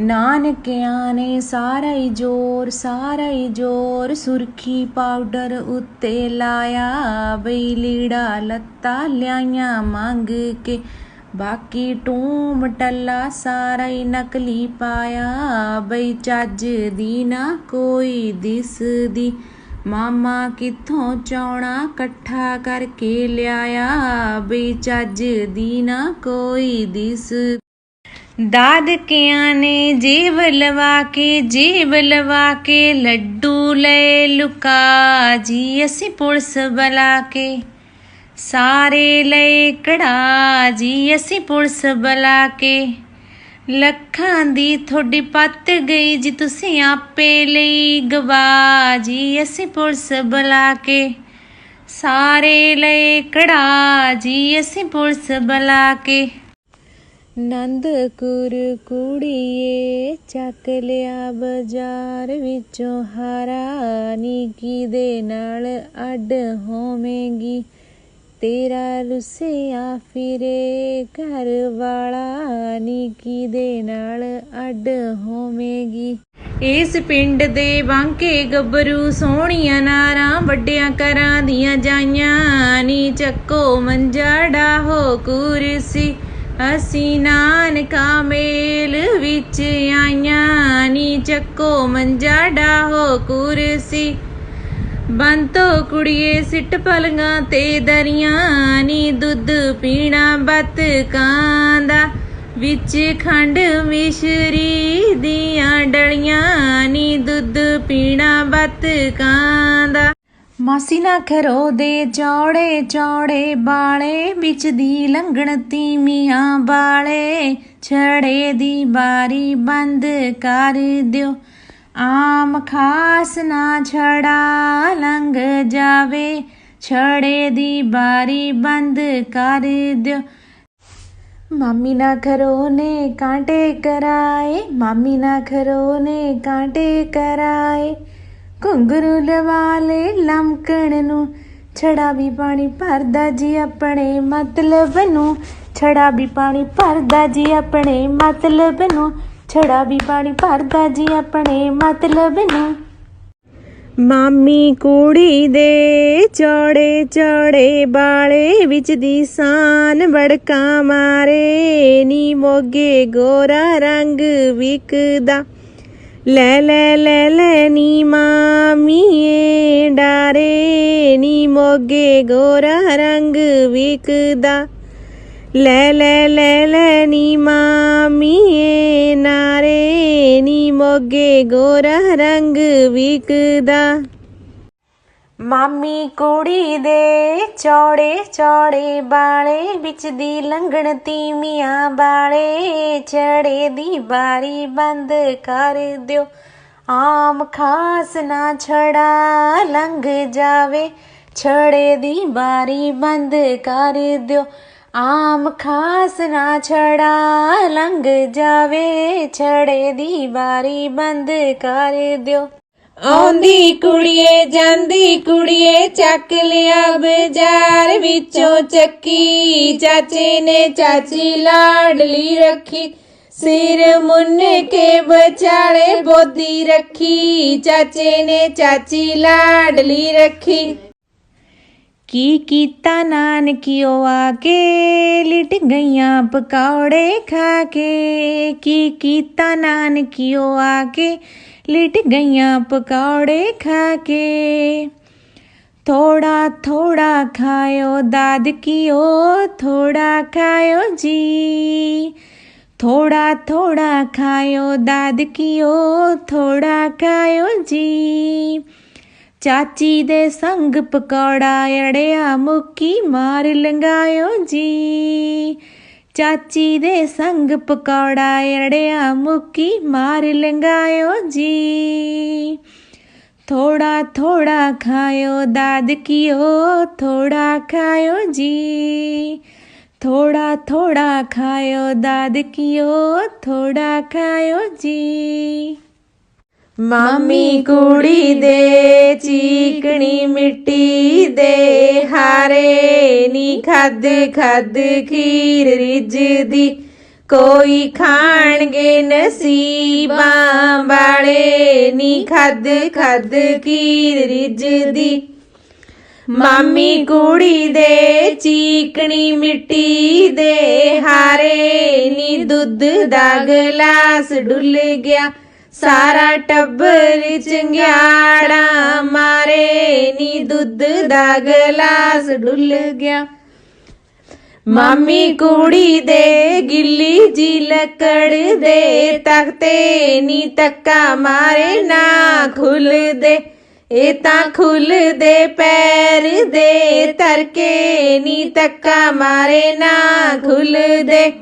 ਨਾਨਕਿਆਂ ਨੇ ਸਾਰਾ ਹੀ ਜ਼ੋਰ ਸਾਰਾ ਹੀ ਜ਼ੋਰ ਸੁਰਖੀ ਪਾਊਡਰ ਉੱਤੇ ਲਾਇਆ। ਬਈ ਲੀੜਾ ਲੱਤਾ ਲਿਆਈਆਂ ਮੰਗ ਕੇ, ਬਾਕੀ ਟੂਮ ਟੱਲਾ ਸਾਰਾ ਹੀ ਨਕਲੀ ਪਾਇਆ। ਬਈ ਚੱਜ ਦੀ ਨਾ ਕੋਈ ਦਿਸਦੀ, ਮਾਮਾ ਕਿੱਥੋਂ ਚੌਣਾ ਇਕੱਠਾ ਕਰਕੇ ਲਿਆਇਆ। ਬਈ ਚੱਜ ਦੀ ਨਾ ਕੋਈ ਦਿਸ ਦਾਦਕਿਆਂ ਨੇ ਜੇਬ ਲਵਾ ਕੇ ਜੇਬ ਲਵਾ ਕੇ, ਲੱਡੂ ਲੈ ਲੁਕਾ ਜੀ, ਅਸੀਂ ਪੁਲਿਸ ਬੁਲਾ ਕੇ। ਸਾਰੇ ਲੈ ਕੜਾ ਜੀ, ਅਸੀਂ ਪੁਲਿਸ ਬੁਲਾ ਕੇ। ਲੱਖਾਂ ਦੀ ਤੁਹਾਡੀ ਪੱਤ ਗਈ ਜੀ, ਤੁਸੀਂ ਆਪੇ ਲਈ ਗਵਾ ਜੀ, ਅਸੀਂ ਪੁਲਿਸ ਬੁਲਾ ਕੇ। ਸਾਰੇ ਲੈ ਕੜਾ ਜੀ, ਅਸੀਂ ਪੁਲਿਸ ਬੁਲਾ ਕੇ। ਨੰਦ ਕੁਰ ਕੁੜੀਏ ਚੱਕ ਲਿਆ ਬਾਜ਼ਾਰ ਵਿੱਚੋਂ ਹਾਰਾ ਨੀ ਦੇ ਨਾਲ ਅੱਡ ਹੋਵੇਂਗੀ। ਤੇਰਾ ਰੁੱਸਿਆ ਫਿਰੇ ਘਰ ਵਾਲਾ ਨੀ ਦੇ ਨਾਲ ਅੱਡ ਹੋਵੇਂਗੀ। ਇਸ ਪਿੰਡ ਦੇ ਬਾਂਕੇ ਗੱਭਰੂ ਸੋਹਣੀਆਂ ਨਾਰਾਂ ਵੱਡਿਆਂ ਕਰਾਂ ਦੀਆਂ ਜਾਈਆਂ ਨੀ ਚੱਕੋ ਮੰਜਾ ਡਾਹੋ ਕੁਰਸੀ। ਅਸੀਂ ਨਾਨਕਾ ਮੇਲ ਵਿੱਚ ਆਈਆਂ ਨੀ, ਚੱਕੋ ਮੰਜਾ ਡਾਹੋ ਕੁਰਸੀ। ਬੰਤੋ ਕੁੜੀਏ, ਸਿੱਟ ਪਲਗਾ ਤੇ ਦਰੀਆਂ ਨੀ, ਦੁੱਧ ਪੀਣਾ ਬਤ ਕਾਂਦਾ ਵਿੱਚ ਖੰਡ ਮਿਸ਼ਰੀ ਦੀਆਂ ਡਲੀਆਂ ਨੀ, ਦੁੱਧ ਪੀਣਾ ਬਤ ਕਾਂਦਾ ਮਾਸੀ ਖਰੋ ਦੇ ਚੌੜੇ ਚੌੜੇ ਬਾਲੇ, ਵਿੱਚ ਦੀ ਲੰਘਣ ਤੀਮੀਆਂ ਬਾਲੇ ਛੜੇ ਦੀ ਬਾਰੀ ਬੰਦ ਕਰ ਦਿਓ। ਆਮ ਖਾਸ ਨਾ ਛੜਾ ਲੰਘ ਜਾਵੇ। ਛੜੇ ਦੀ ਬਾਰੀ ਬੰਦ ਕਰ ਦਿਓ। ਮਾਮੀ ਨਾ ਖਰੋ ਨੇ ਕਾਂਟੇ ਕਰਾਏ। ਮਾਮੀ ਨਾ ਖਰੋ ਨੇ ਕਾਂਟੇ ਕਰਾਏ। ਘੁੰਗਰੂ ਲਵਾ ਲੈ ਲਮਕਣ ਨੂੰ। ਛੜਾ ਵੀ ਪਾਣੀ ਭਰਦਾ ਜੀ ਆਪਣੇ ਮਤਲਬ ਨੂੰ। ਛੜਾ ਵੀ ਪਾਣੀ ਭਰਦਾ ਜੀ ਆਪਣੇ ਮਤਲਬ ਨੂੰ। ਛੜਾ ਵੀ ਪਾਣੀ ਭਰਦਾ ਜੀ ਆਪਣੇ ਮਤਲਬ ਨੂੰ। ਮਾਮੀ ਕੁੜੀ ਦੇ ਚੌੜੇ ਚੌੜੇ ਬਾਲੇ ਵਿੱਚ ਦੀ ਸਾਨ ਵੜਕਾ ਮਾਰੇ। ਨੀ ਮੋਗੇ ਗੋਰਾ ਰੰਗ ਵਿਕਦਾ। ਲੈ ਲੈ ਲੈ ਲੈ ਨੀ ਮਾਮੀਏ, ਡਾਰੇ ਨੀ ਮੋਗੇ, ਗੋਰਾ ਰੰਗ ਵਿਕਦਾ। ਲੈ ਲੈ ਲੈ ਲੈ ਨੀ ਮਾਮੀਏ, ਨਾਰੇ ਨੀ ਮੋਗੇ, ਗੋਰਾ ਰੰਗ ਵਿਕਦਾ। ਮਾਮੀ ਕੁੜੀ ਦੇ ਚੌੜੇ ਚੌੜੇ ਬਾਲੇ, ਵਿੱਚ ਦੀ ਲੰਘਣ ਤੀਮੀਆਂ ਬਾਲੇ, ਛੜੇ ਦੀ ਬਾਰੀ ਬੰਦ ਕਰ ਦਿਓ। ਆਮ ਖਾਸ ਨਾ ਛੜਾ ਲੰਘ ਜਾਵੇ, ਛੜੇ ਦੀ ਬਾਰੀ ਬੰਦ ਕਰ ਦਿਓ। ਆਮ ਖਾਸ ਨਾ ਛੜਾ ਲੰਘ ਜਾਵੇ, ਛੜੇ ਦੀ ਬਾਰੀ ਬੰਦ ਕਰ ਦਿਓ। ਆਉਂਦੀ ਕੁੜੀਏ, ਜਾਂਦੀ ਕੁੜੀਏ, ਚੱਕ ਲਿਆ ਬਾਜ਼ਾਰ ਵਿੱਚੋਂ ਚੱਕੀ। ਚਾਚੇ ਨੇ ਚਾਚੀ ਲਾਡਲੀ ਰੱਖੀ, ਸਿਰ ਮੁੰਨ ਕੇ ਬਚਾਲੇ ਬੋਦੀ ਰੱਖੀ। ਚਾਚੇ ਨੇ ਚਾਚੀ ਲਾਡਲੀ ਰੱਖੀ। ਕੀ ਕੀਤਾ ਨਾਨਕਿਓ ਆ ਕੇ ਲਿਟ ਗਈਆਂ ਪਕੌੜੇ ਖਾ ਕੇ। ਕੀ ਕੀਤਾ ਨਾਨਕਿਓ ਆ ਕੇ ਲਿਟ ਗਈਆਂ ਪਕੌੜੇ ਖਾ ਕੇ। ਥੋੜਾ ਥੋੜਾ ਖਾਇਓ ਦਾਦਕੀਓ ਥੋੜਾ ਖਾਇਓ ਜੀ। ਥੋੜਾ ਥੋੜਾ ਖਾਇਓ ਦਾਦਕੀਓ ਥੋੜਾ ਖਾਇਓ ਜੀ। ਚਾਚੀ ਦੇ ਸੰਗ ਪਕੌੜਾ ਅੜਿਆ ਮੁੱਕੀ ਮਾਰ ਲੰਗਾਇਓ ਜੀ। ਚਾਚੀ ਦੇ ਸੰਗ ਪਕੌੜਾ ਅੜਿਆ ਮੁੱਕੀ ਮਾਰ ਲੰਗਾਇਓ ਜੀ। ਥੋੜਾ ਥੋੜਾ ਖਾਇਓ ਦਾਦਕੀਓ ਥੋੜਾ ਖਾਇਓ ਜੀ। ਥੋੜਾ ਥੋੜਾ ਖਾਇਓ ਦਾਦਕੀਓ ਥੋੜਾ ਖਾਇਓ ਜੀ। ਮਾਮੀ ਕੁੜੀ ਦੇ ਚੀਕਣੀ ਮਿੱਟੀ ਦੇ ਹਾਰੇ ਨੀ ਖੱਦ ਖੱਦ ਖੀਰ ਰਿੱਝਦੀ। ਕੋਈ ਖਾਣਗੇ ਨਸੀਬਾਂ ਵਾਲੇ ਨੀ ਖੱਦ ਖੱਦ ਖੀਰ ਰਿਜਦੀ ਮਾਮੀ ਕੁੜੀ ਦੇ ਚੀਕਣੀ ਮਿੱਟੀ ਦੇ ਹਾਰੇ ਨੀ ਦੁੱਧ ਦਾ ਗਲਾਸ ਡੁੱਲ ਗਿਆ। ਸਾਰਾ ਟੱਬਰ ਚੰਗਿਆੜਾ ਮਾਰੇ ਨੀ ਦੁੱਧ ਦਾ ਗਲਾਸ ਡੁੱਲ ਗਿਆ। ਮਾਮੀ ਕੁੜੀ ਦੇ ਗਿੱਲੀ ਜੀ ਲੱਕੜ ਦੇ ਤਖਤੇ ਨੀ ਤੱਕਾ ਮਾਰੇ ਨਾ ਖੁੱਲਦੇ। ਇਹ ਤਾਂ ਖੁੱਲਦੇ ਪੈਰ ਦੇ ਤਰਕੇ ਨੀ ਤੱਕਾ ਮਾਰੇ ਨਾ ਖੁੱਲਦੇ।